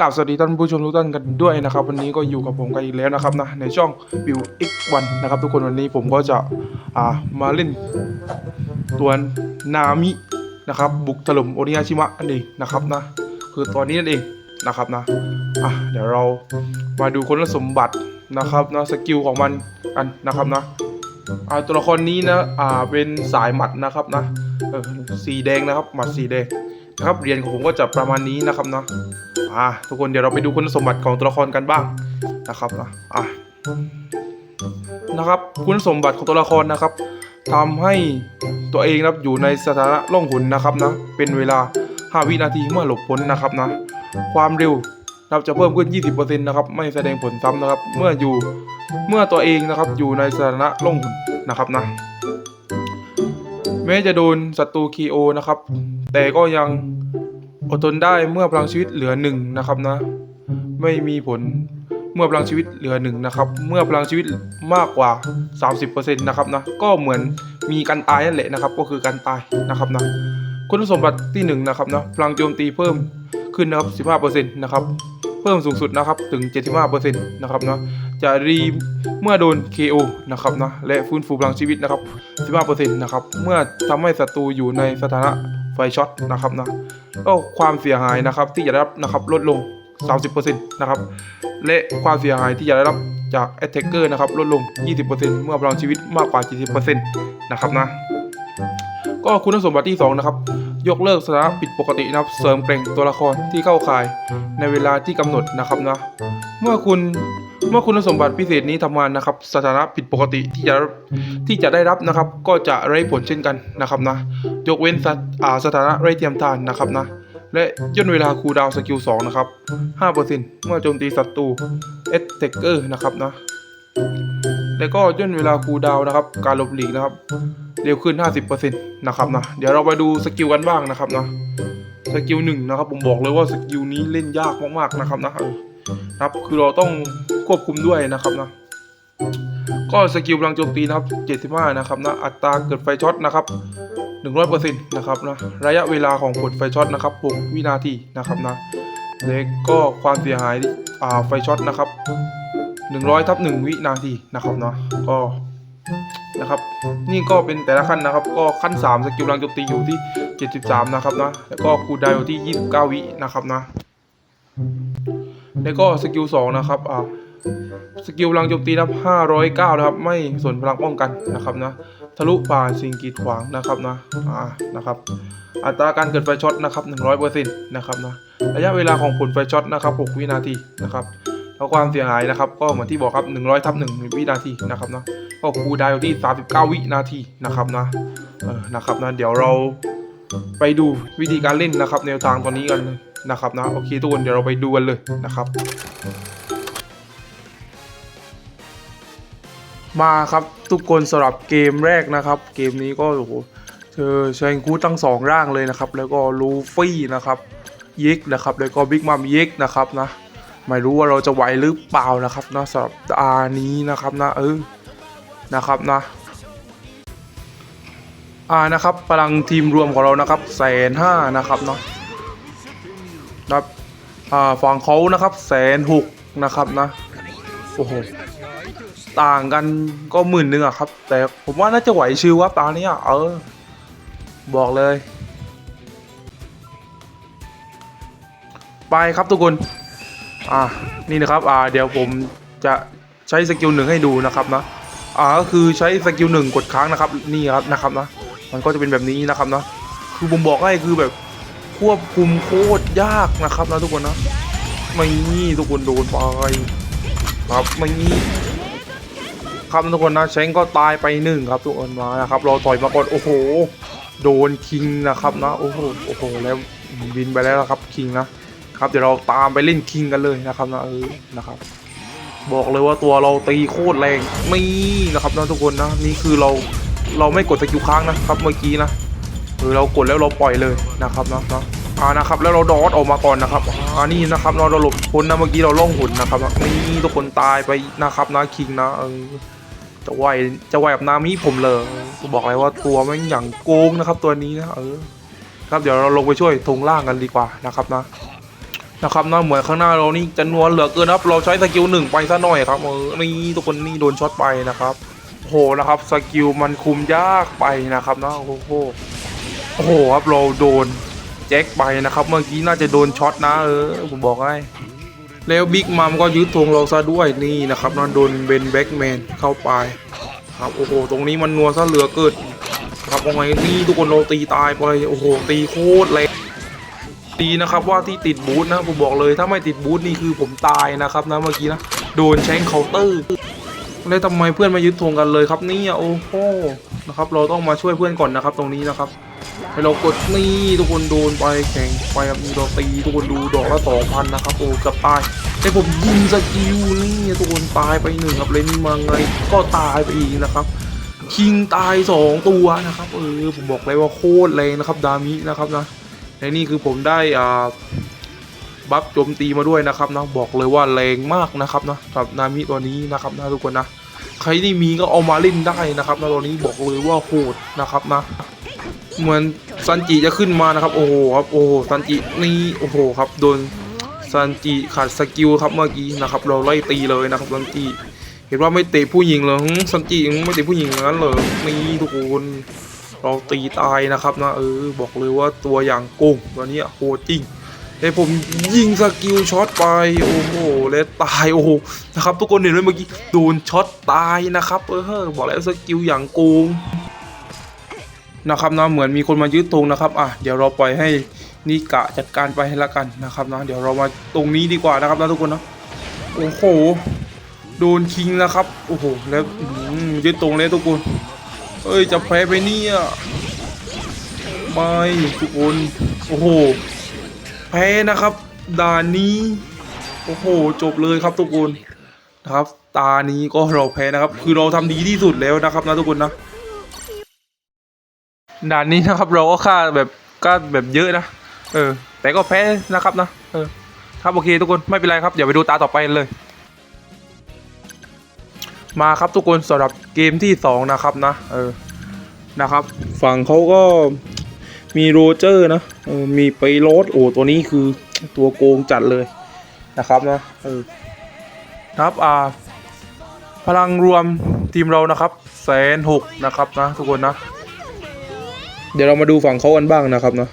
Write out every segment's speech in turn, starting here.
กราบสวัสดีท่านผู้ชมทุกท่านกันด้วยนะครับวันนี้ก็อยู่กับผมกันอีกแล้วนะครับนะในช่องวิว X1 นะครับ ทุกคนวันนี้ผมก็จะอ่ามาเล่นตัวนามินะครับ บุกถล่มโอนิยาชิมะนั่นเองนะครับนะคือตอนนี้นั่นเองนะครับนะอะเดี๋ยวเรามาดูคุณสมบัตินะครับนะสกิลของมันกันนะครับนะอ่าตัวละครนี้นะอ่าเป็นสายหมัดนะครับนะเออสีแดงนะครับหมัดสีแดงนะครับเหรียญของผมก็จะประมาณนี้นะครับนะ อะทุกคนเดี๋ยวเราไปดูคุณสมบัติของตัวละครกันบ้างนะครับนะอะนะครับ คุณสมบัติของตัวละครนะครับทำให้ตัวเองนะครับอยู่ในสถานะล่องหนนะครับนะเป็นเวลา 5 วินาทีเมื่อหลบพ้นนะครับนะความเร็วนะครับจะเพิ่มขึ้น 20%นะครับไม่แสดงผลซ้ำนะครับ เมื่ออยู่เมื่อตัวเองนะครับอยู่ในสถานะล่องหนนะครับนะแม้จะโดนศัตรูคีโอนะครับ แต่ก็ยัง อดทนได้เมื่อพลังชีวิตเหลือหนึ่งนะครับนะ ไม่มีผลเมื่อพลังชีวิตเหลือหนึ่งนะครับ เมื่อพลังชีวิตมากกว่า 30%นะครับนะ ก็เหมือนมีการตายนั่นแหละนะครับ ก็คือการตายนะครับนะ คุณสมบัติที่หนึ่งนะครับนะพลังโจมตีเพิ่มขึ้นนะครับ 15%นะครับ เพิ่มสูงสุดนะครับถึง 75%นะครับนะ จะรีเมื่อโดน KO นะครับนะ และฟื้นฟูพลังชีวิตนะครับ 15%นะครับ เมื่อทำให้ศัตรูอยู่ในสถานะ ไฟช็อตนะครับนะก็ความเสียหายนะครับที่จะได้รับนะครับลดลง 30%นะครับและความเสียหายที่จะได้รับจาก Attacker นะครับลดลง 20%เมื่อพลังชีวิตมากกว่า 70%นะครับนะก็คุณสมบัติที่ 2 นะครับ ยกเลิกสถานะผิดปกตินะครับเสริมเกรงตัวละครที่เข้าข่ายในเวลาที่กำหนดนะครับนะเมื่อคุณ เมื่อคุณสมบัติพิเศษนี้ทำงานนะครับสถานะผิดปกติที่จะที่จะได้รับนะครับ ก็จะไร้ผลเช่นกันนะครับนะยกเว้นสถาสถานะไร้เทียมทานนะครับนะและย่นเวลาคูดาวสกิล2นะครับ 5%เมื่อโจมตีศัตรูเอสเทเกอร์นะครับนะ แล้วก็ย่นเวลาคูดาวนะครับ การหลบหลีกนะครับ เร็วขึ้น 50%นะครับนะ เดี๋ยวเราไปดูสกิลกันบ้างนะครับนะ สกิลหนึ่งนะครับผมบอกเลยว่าสกิลนี้เล่นยากมากๆนะครับนะครับ คือเราต้อง ควบคุมด้วยนะครับนะก็สกิลพลังโจมตีนะครับ 75 นะครับนะอัตราเกิดไฟช็อตนะครับ100%นะครับนะระยะเวลาของผลไฟช็อตนะครับ6วินาทีนะครับนะและก็ความเสียหายอ่าไฟช็อตนะครับ 100ทับ1วินาทีนะครับเนาะก็นะครับ นี่ก็เป็นแต่ละขั้นนะครับ ก็ขั้น 3 สกิลพลังโจมตีอยู่ที่ 73 นะครับนะแล้วก็คูลดาวอยู่ที่ 29 วินะครับนะแล้วก็สกิล2นะครับอ่า สกิลพลังโจมตีนะครับ509 นะครับ ไม่ส่วนพลังป้องกันนะครับนะ ทะลุผ่านสิ่งกีดขวางนะครับนะ อ่า นะครับ อัตราการเกิดไฟช็อตนะครับ 100%นะครับนะ ระยะเวลาของผลไฟช็อตนะครับ 6 วินาทีนะครับแล้วความเสียหายนะครับ ก็เหมือนที่บอกครับ 100ทับ1วินาทีนะครับนะ ก็คูลดาวน์อยู่ที่ 39 วินาทีนะครับนะ เออ นะครับนะ เดี๋ยวเราไปดูวิธีการเล่นนะครับแนวทางตอนนี้กันนะครับนะ โอเคทุกคนเดี๋ยวเราไปดูกันเลยนะครับ มาครับทุกคนสำหรับเกมแรกนะครับ เกมนี้ก็โอ้โหเธอเชงคูดทั้งสองร่างเลยนะครับ แล้วก็ลูฟี่นะครับย็กนะครับแล้วก็บิ๊กมัมย็กนะครับนะไม่รู้ว่าเราจะไหวหรือเปล่านะครับนะสำหรับตานี้นะครับนะเออนะครับนะอ่านะครับพลังทีมรวมของเรานะครับแสนห้านะครับเนาะนะครับอ่าฝั่งเขานะครับแสนหกนะครับนะโอ้โห ต่างกันก็หมื่นหนึ่งอะครับ แต่ผมว่าน่าจะไหวชิวว่าตาเนี้ยเออ บอกเลย ไปครับทุกคน อ่านี่นะครับ อ่า เดี๋ยวผมจะใช้สกิลหนึ่งให้ดูนะครับนะ อ่าก็คือใช้สกิลหนึ่งกดค้างนะครับ นี่ครับนะครับนะ มันก็จะเป็นแบบนี้นะครับนะ คือผมบอกให้คือแบบควบคุมโคตรยากนะครับนะทุกคนนะ ไม่นี่ทุกคนโดนไปครับไม่นี่ ครับทุกคนนะเช้งก็ตายไปหนึ่งครับทุกคนมานะครับเราต่อยมาก่อนโอ้โห โดนคิงนะครับนะโอ้โหโอ้โหแล้วบินไปแล้วนะครับคิงนะครับเดี๋ยวเราตามไปเล่นคิงกันเลยนะครับนะเออนะครับ บอกเลยว่าตัวเราตีโคตรแรงนี่นะครับนะทุกคนนะนี่คือเราเราไม่กดสกิลค้างนะครับเมื่อกี้นะเออเรากดแล้วเราปล่อยเลยนะครับนะนะอ่านะครับแล้วเราดอดออกมาก่อนนะครับอ่านี่นะครับเราเราหลบพ้นนะเมื่อกี้เราล่องหุ่นนะครับนี่ทุกคนตายไปนะครับนะคิงนะเออ จะไหวจะไหวกับนามิผมเลยบอกเลยว่าตัวแม่งอย่างโกงนะครับตัวนี้นะเออครับเดี๋ยวเราลงไปช่วยทงล่างกันดีกว่านะครับนะนะครับนะเหมือนข้างหน้าเรานี่จะนวลเหลือเกินครับ เราใช้สกิลหนึ่งไปซะหน่อยครับเออนี่ทุกคนนี่โดนช็อตไปนะครับโอ้โหนะครับสกิลมันคุมยากไปนะครับนะโอ้โหโอ้โหครับเราโดนแจ็คไปนะครับ เมื่อกี้น่าจะโดนช็อตนะเออผมบอกให้ แล้วบิ๊กมัมก็ยึดธงเราซะด้วยนี่นะครับนะโดนเบนแบ็กแมนเข้าไปครับโอ้โหตรงนี้มันนัวซะเหลือเกินครับว่าไงนี่ทุกคนเราตีตายไปโอ้โหตีโคตรแรงดีนะครับว่าที่ติดบูธนะผมบอกเลยถ้าไม่ติดบูธนี่คือผมตายนะครับนะเมื่อกี้นะโดนแชงเคาน์เตอร์แล้วทำไมเพื่อนมายึดธงกันเลยครับนี่โอ้โหนะครับเราต้องมาช่วยเพื่อนก่อนนะครับตรงนี้นะครับ ให้เรากดนี่ทุกคนโดนไปแข่งไปครับมีเราตีทุกคนดูดอกละสองพันนะครับโอ้กับตายแต่ผมยิงสกิลนี่ทุกคนตายไปหนึ่งครับเลนมาไงก็ตายไปอีกนะครับคิงตายสองตัวนะครับเออผมบอกเลยว่าโคตรแรงนะครับดามินะครับนะและนี่คือผมได้อ่าบัฟโจมตีมาด้วยนะครับนะบอกเลยว่าแรงมากนะครับนะสำหรับนามิตัวนี้นะครับนะทุกคนนะใครที่มีก็เอามาเล่นได้นะครับนะตัวนี้บอกเลยว่าโหดนะครับนะ เหมือนซันจิจะขึ้นมานะครับ โอ้โหครับโอ้โหซันจินี่โอ้โหครับโดนซันจิขาดสกิลครับเมื่อกี้นะครับ เราไล่ตีเลยนะครับซันจิเห็นว่าไม่เตะผู้หญิงเหรอซันจิไม่เตะผู้หญิงงนั้นเหรอนี่ทุกคนเราตีตายนะครับนะเออบอกเลยว่าตัวอย่างโกงตัวนี้โหจริงแต่ผมยิงสกิลช็อตไปโอ้โหแล้วตายโอ้โหนะครับทุกคนเห็นไหมเมื่อกี้โดนช็อตตายนะครับเออบอกแล้วสกิลอย่างโกง นะครับนะเหมือนมีคนมายึดธงนะครับอะเดี๋ยวเราปล่อยให้นิกะจัดการไปให้ละกันนะครับนะเดี๋ยวเรามาตรงนี้ดีกว่านะครับนะทุกคนนะโอ้โหโดนคิงนะครับโอ้โหแล้วอื้อหือยึดธงเลยทุกคนเอ้ยจะแพ้ไปเนี่ยไม่ทุกคนโอ้โหแพ้นะครับด่านนี้โอ้โหจบเลยครับทุกคนนะครับ ตานี้ก็เราแพ้นะครับ คือเราทำดีที่สุดแล้วนะครับนะทุกคนนะ ด่านนี้นะครับ เราก็ฆ่าแบบก็แบบเยอะนะ เออ แต่ก็แพ้นะครับนะเออครับโอเคทุกคนไม่เป็นไรครับเดี๋ยวไปดูตาต่อไปเลย มาครับทุกคนสำหรับเกมที่สองนะครับนะ เออนะครับ ฝั่งเขาก็มีโรเจอร์นะเออมีไปโรสโอ้ตัวนี้คือตัวโกงจัดเลยนะครับนะเออครับอ่าพลังรวมทีมเรานะครับแสนหกนะครับนะทุกคนนะ เดี๋ยวเรามาดูฝั่งเขากันบ้างนะครับนะ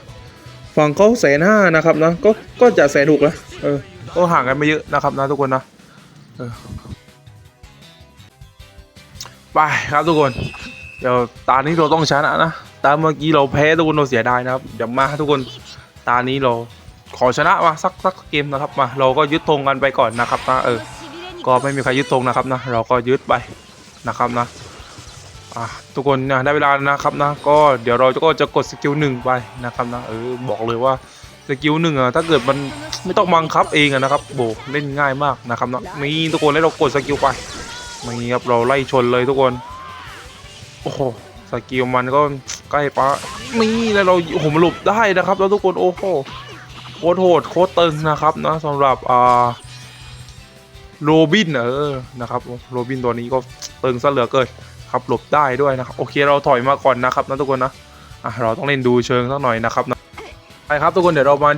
ฝั่งเขาแสนห้านะครับนะก็ก็จะแสนหกนะเออก็ห่างกันไม่เยอะนะครับนะทุกคนนะไปครับทุกคน เดี๋ยวตานี้เราต้องชนะนะตาเมื่อกี้เราแพ้ทุกคนเราเสียดายนะครับเดี๋ยวมาทุกคนตานี้เราขอชนะมาสักสักเกมนะครับมาเราก็ยึดธงกันไปก่อนนะครับนะเออ ก็ไม่มีใครยึดธงนะครับนะเราก็ยึดไปนะครับนะ อะทุกคนนะได้เวลานะครับนะก็เดี๋ยวเราก็จะกดสกิลหนึ่งไปนะครับนะเออบอกเลยว่าสกิลหนึ่งอะถ้าเกิดมันไม่ต้องบังคับเองอะนะครับโบเล่นง่ายมากนะครับนะนี่ทุกคนแล้วเรากดสกิลไปนี่ครับเราไล่ชนเลยทุกคนโอ้โหสกิลมันก็ใกล้ปะนี่แล้วเราโอ้โหมันหลบได้นะครับแล้วทุกคนโอ้โหโคตรโหดโคตรตึงนะครับนะสำหรับอ่าโรบินเออนะครับโรบินตัวนี้ก็ตึงซะเหลือเกิน ครับหลบได้ด้วยนะครับโอเคเราถอยมาก่อนนะครับนะทุกคนนะอะเราต้องเล่นดูเชิงสักหน่อยนะครับนะไปครับทุกคนเดี๋ยวเรามา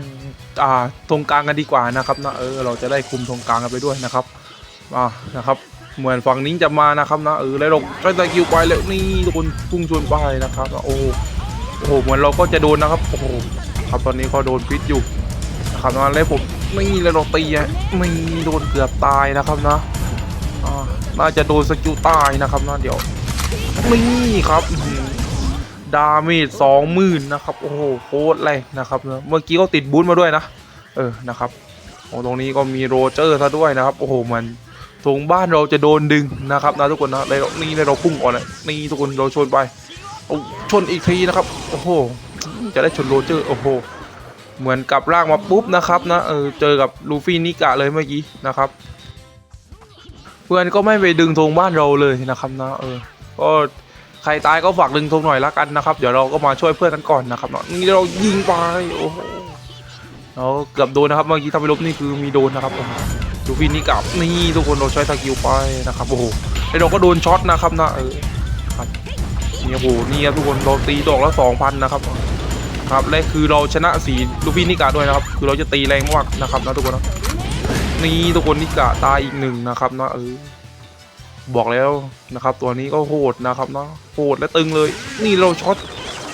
อ่าตรงกลางกันดีกว่านะครับนะเออเราจะได้คุมตรงกลางกันไปด้วยนะครับอ่านะครับเหมือนฝั่งนี้จะมานะครับนะเออแล้วเราก็ตะคิวไปแล้วนี่ทุกคนพุ่งชนไปนะครับโอ้โหโอ้โหเหมือนเราก็จะโดนนะครับโอ้โหครับตอนนี้เขาโดนพิษอยู่นะครับนะแล้วผมไม่แล้วเราตีไม่โดนเกือบตายนะครับนะอ่าน่าจะโดนสกิลตายนะครับนะเดี๋ยว นี่ครับดาเมจสองหมื่นนะครับโอ้โหโคตรแรงนะครับเมื่อกี้เขาติดบูทมาด้วยนะ เออนะครับโอ้ตรงนี้ก็มีโรเจอร์ซะด้วยนะครับ โอ้โหมันตรงบ้านเราจะโดนดึงนะครับนะทุกคนนะเลยนี่เลยเราพุ่งก่อนนะนี่ทุกคนเราชนไปโอ้ชนอีกทีนะครับ โอ้โห จะได้ชนโรเจอร์โอ้โห เหมือนกับร่างมาปุ๊บนะครับนะเออเจอกับลูฟี่นิกะเลยเมื่อกี้นะครับ เพื่อนก็ไม่ไปดึงธงบ้านเราเลยนะครับนะเออ ก็ใครตายก็ฝากดึงธงหน่อยละกันนะครับ เดี๋ยวเราก็มาช่วยเพื่อนกันก่อนนะครับเนาะนี่เรายิงไปโอ้โหเราเกือบโดนนะครับเมื่อกี้ทำไปลบนี่คือมีโดนนะครับดูฟินี่กับนี่ทุกคนเราใช้สกิลไปนะครับโอ้โหไอเราก็โดนช็อตนะครับนะเออครับนี่โอ้โหนี่ครับทุกคนเราตีดอกละสองพันนะครับครับและคือเราชนะสีลูฟี่นิกาด้วยนะครับ คือเราจะตีแรงมากนะครับนะทุกคนนะนี่ทุกคนนิกาตายอีกหนึ่งนะครับนะเออ บอกแล้วนะครับตัวนี้ก็โหดนะครับเนาะโหดและตึงเลย นี่เราช็อต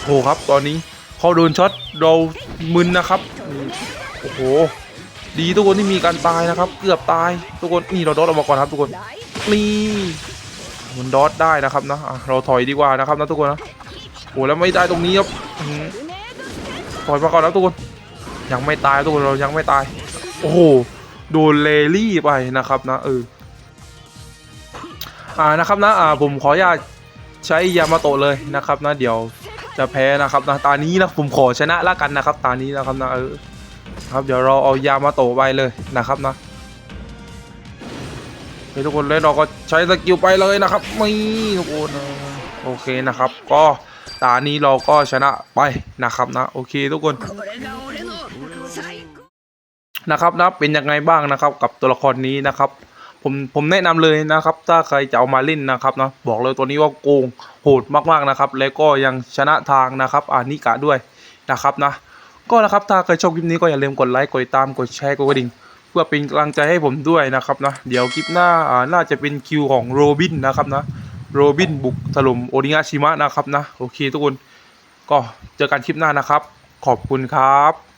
โหครับตอนนี้เขาโดนช็อตเรามึนนะครับโอ้โห ดีทุกคนที่มีการตายนะครับ เกือบตายทุกคนนี่เราดอทออกมาก่อนครับทุกคนนี่มันดอทได้นะครับนะเราถอยดีกว่านะครับนะทุกคนนะโอ้แล้วไม่ได้ตรงนี้ครับถอยมาก่อนนะทุกคน ยังไม่ตายทุกคนเรายังไม่ตาย โอ้โหโดนเลลี่ไปนะครับนะเออ อ่านะครับนะอ่าผมขออนุญาตใช้ยามาโตะเลยนะครับนะเดี๋ยวจะแพ้นะครับนะตานี้นะผมขอชนะละกันนะครับ ตานี้นะครับนะเออครับเดี๋ยวเราเอายามาโตะไปเลยนะครับนะทุกคนเลยเราก็ใช้สกิลไปเลยนะครับไม่ทุกคนโอเคนะครับ ก็ตานี้เราก็ชนะไปนะครับนะโอเคทุกคนนะครับนะเป็นยังไงบ้างนะครับ กับตัวละครนี้นะครับ ผมผมแนะนำเลยนะครับ ถ้าใครจะเอามาเล่นนะครับนะบอกเลยตัวนี้ว่าโกงโหดมากๆนะครับ แล้วก็ยังชนะทางนะครับอานิกะด้วยนะครับนะก็นะครับถ้าใครชอบคลิปนี้ก็อย่าลืมกดไลค์กดติดตามกดแชร์กดกระดิ่งเพื่อเป็นกำลังใจให้ผมด้วยนะครับนะเดี๋ยวคลิปหน้าอ่าน่าจะเป็นคิวของโรบินนะครับนะโรบินบุกถล่มโอนิงาชิมะนะครับนะโอเคทุกคนก็เจอกันคลิปหน้านะครับ ขอบคุณครับ